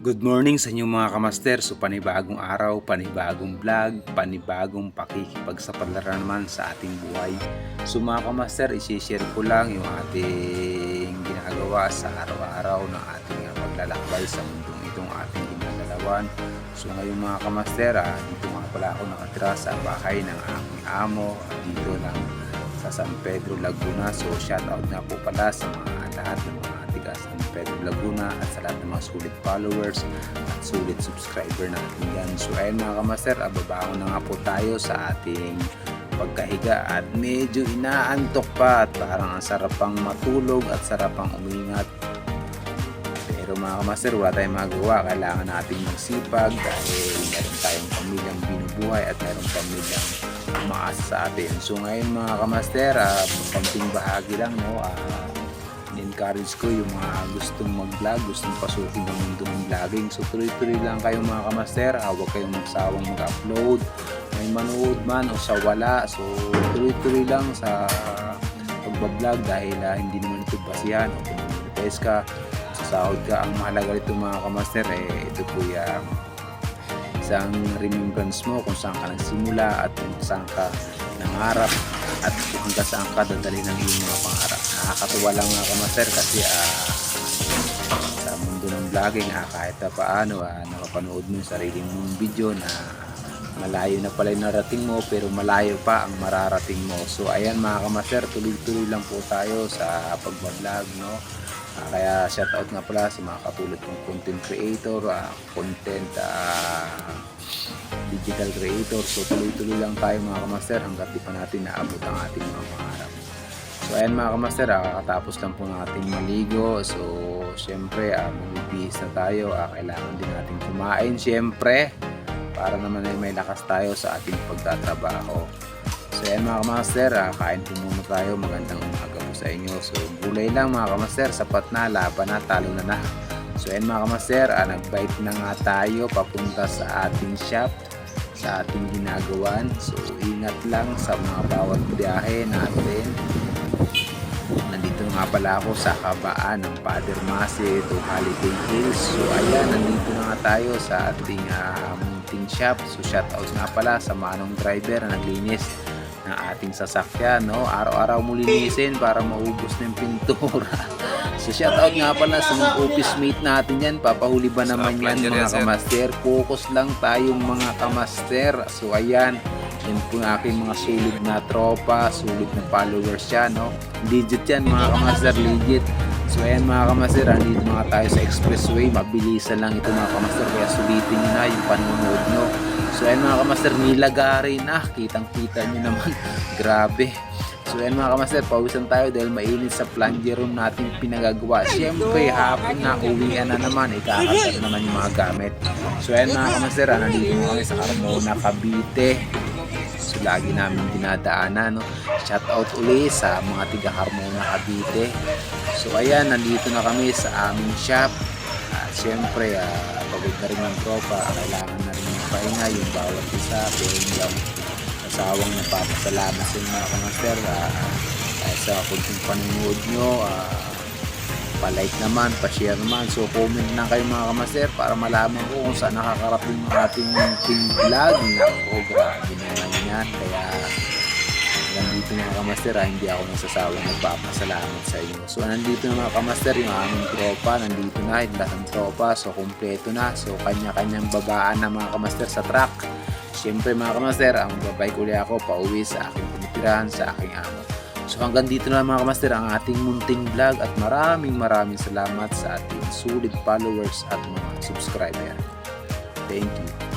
Good morning sa inyong mga kamaster. So panibagong araw, panibagong vlog, panibagong pakikipagsapalaran naman sa ating buhay. So mga kamaster, isi-share ko lang yung ating ginagawa sa araw-araw ng ating paglalakbay sa mundong itong ating ginagalawan. So ngayon mga kamaster, ah, dito nga pala ako nakatira sa bahay ng aking amo. Dito lang sa San Pedro, Laguna. So shout out nga po pala sa mga lahat ng mga tiga San Pedro, Laguna at sa lahat ng mga sulit followers at sulit subscriber natin yan. So ayun mga kamaster, ababaon na nga po tayo sa ating pagkahiga at medyo inaantok pa at parang ang sarap pang matulog at sarap pang umingat. Pero mga kamaster, wala tayong magawa. Kailangan natin magsipag dahil meron tayong pamilyang binubuhay at meron pamilyang umaasa sa atin. So ngayon mga kamaster, uh, pamping bahagi lang, no? Ah, encourage ko yung mga gustong mag-vlog, gustong pasukin ng mundo ng vlogging. So tuloy-tuloy lang kayo mga kamaster, ah, huwag kayong magsawang mag-upload. May manood man o sa wala. So tuloy-tuloy lang sa pagbablog dahil ah, hindi naman ito basihan o kung ka, sasahod ka. Ang mahalaga rito mga kamaster, eh, ito po yung isang remembrance mo kung saan ka nagsimula at kung saan ka nangarap at hanggang saan ka dadali ng iyong mga pangarap. Nakakatuwa lang mga kamaster kasi ah, sa mundo ng vlogging ah, kahit pa paano ah, nakapanood mo yung sarili mong video na malayo na pala yung narating mo pero malayo pa ang mararating mo. So ayan mga kamaster, tuloy-tuloy lang po tayo sa pagbablog no. Ah, kaya shout out nga pala sa mga katulad kong content creator, ah, content ah, digital creator. So tuloy-tuloy lang tayo mga kamaster hanggat di pa natin naabot ang ating mga pangarap. So ayan mga kamaster, ah, kakatapos lang po ng ating maligo. So syempre, ah, magbibihis na tayo. Ah, kailangan din natin kumain syempre para naman ay may lakas tayo sa ating pagtatrabaho. So ayan mga kamaster, ah, kain po muna tayo. Magandang umaga inyo. So gulay lang mga kamaster, sapat na, laban na, talo na na. So ayan mga kamaster, ah, nag-bike na nga tayo papunta sa ating shop sa ating ginagawan. So ingat lang sa mga bawat biyahe natin. Nandito nga pala ako sa kabaan ng Father Masi to Holiday Hills. So ayan, nandito na nga tayo sa ating uh, shop. So shout out nga pala sa manong driver na naglinis ng ating sasakyan. No? Araw-araw mo linisin para maubos na yung pintura. so shout out nga pala sa mga office mate natin yan. Papahuli ba naman yan mga kamaster? Focus lang tayong mga kamaster. So ayan, yan po aking mga sulit na tropa, sulit na followers yan, no? Legit yan mga kamaster, legit. So ayan mga kamaster, andito mga tayo sa expressway, mabilisan lang ito mga kamaster, kaya sulitin na yung panonood nyo. So ayan mga kamaster, nilagari na, kitang kita nyo naman, grabe. So ayan mga kamaster, pawisan tayo dahil mainit sa plunger room natin pinagagawa. Siyempre, hapon na, uwian na naman, ikakatar naman yung mga gamit. So ayan mga kamaster, ah, nandito mo kami sa Carmona, Cavite. Lagi namin dinadaanan, no? Shout out uli sa mga tiga Carmona, Cavite. So ayan, nandito na kami sa aming shop. At syempre, ah, pagod na rin ng tropa, kailangan na rin ng pahinga yung bawat isa. Pero yung asawang napapasalamat sa mga kamaster ah, dahil sa kunting panunood nyo. ah, pa-like naman, pa-share naman. So, comment na kayo mga kamaster para malaman ko kung saan nakakarating ang ating team vlog. Nako, grabe naman yan. Kaya, nandito mga kamaster ha, hindi ako nasasawang nagpapasalamat sa inyo. So, nandito na mga kamaster yung aming tropa. Nandito na, yung lahat ng tropa. So, kumpleto na. So, kanya-kanyang babaan na mga kamaster sa truck. Siyempre mga kamaster, ang babay ko ako pauwi sa aking tinitirahan sa aking amo. So hanggang dito na mga kamaster ang ating munting vlog at maraming maraming salamat sa ating sulit followers at mga subscriber. Thank you.